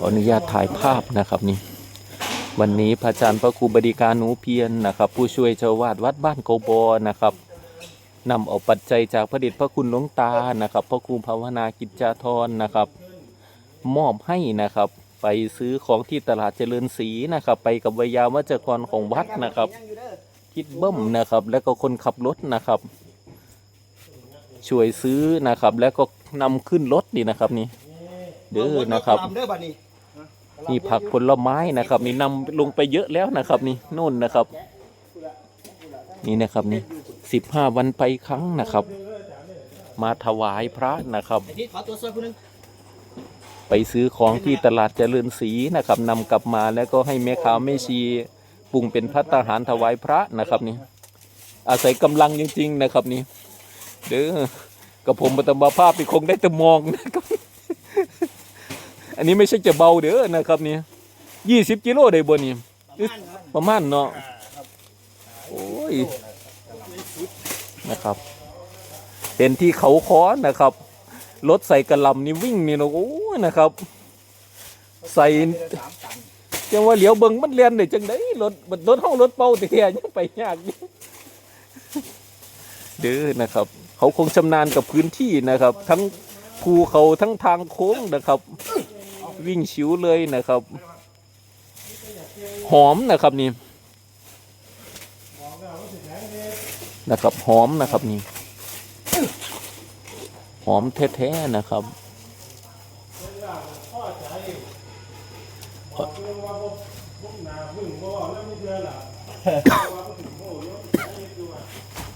ขออนุญาตถ่ายภาพนะครับนี่วันนี้พระอาจารย์พระครูบดีการหนูเพียรนะครับ ผู้ช่วยเจ้าวาดวัดบ้านโกบอนะครับนำเอาปัจจัยจากพระเดชพระคุณหลวงตานะครับ พระครูภาวนากิจจาธรนะครับ มอบให้นะครับ ไปซื้อของที่ตลาดเจริญศรีนะครับ ไปกับวิยาวัจกรของวัดนะครับคิดเบิ้มนะครับ แล้วก็คนขับรถนะครับ ช่วยซื้อนะครับ แล้วก็นำขึ้นรถนี่นะครับนี่เด้อนะครับ เด้อบัดนี้ นี่ผักผลไม้นะครับ นี่นำลงไปเยอะแล้วนะครับ นี่โน่นนะครับ นี่นะครับนี่สิบห้าวันไปครั้งนะครับ มาถวายพระนะครับ ไปซื้อของที่ตลาดเจริญศรีนะครับนำกลับมาแล้วก็ให้แม่ค้าแม่ชีปรุงเป็นพัตตาหารถวายพระนะครับนี่อาศัยกำลังจริงๆนะครับนี่เด้อกับผมปฐมภาพไปคงได้แต่มองนะครับ อันนี้ไม่ใช่จะเบาเด้อนะครับนี่ยี่สิบกิโลได้บนนี่ประมาณครับประมาณเนาะโอ้ยนะครับ เป็นที่เขาค้อนะครับรถใส่กระหลำนี่วิ่งนี่เนาะโอ้ยนะครับ ใส่จังว่าเหลียวเบิงมันเรียนได้จังไดรถรถห้องรถเป่าแต่ยังไปยากอยู่เด้อนะครับ เขาคงชำนาญกับพื้นที่นะครับ ทั้งภูเขาทั้งทางโค้งนะครับ วิ่งชิวเลยนะครับ หอมนะครับนี่นะครับหอมนะครับนี่หอมแท้ๆนะครับ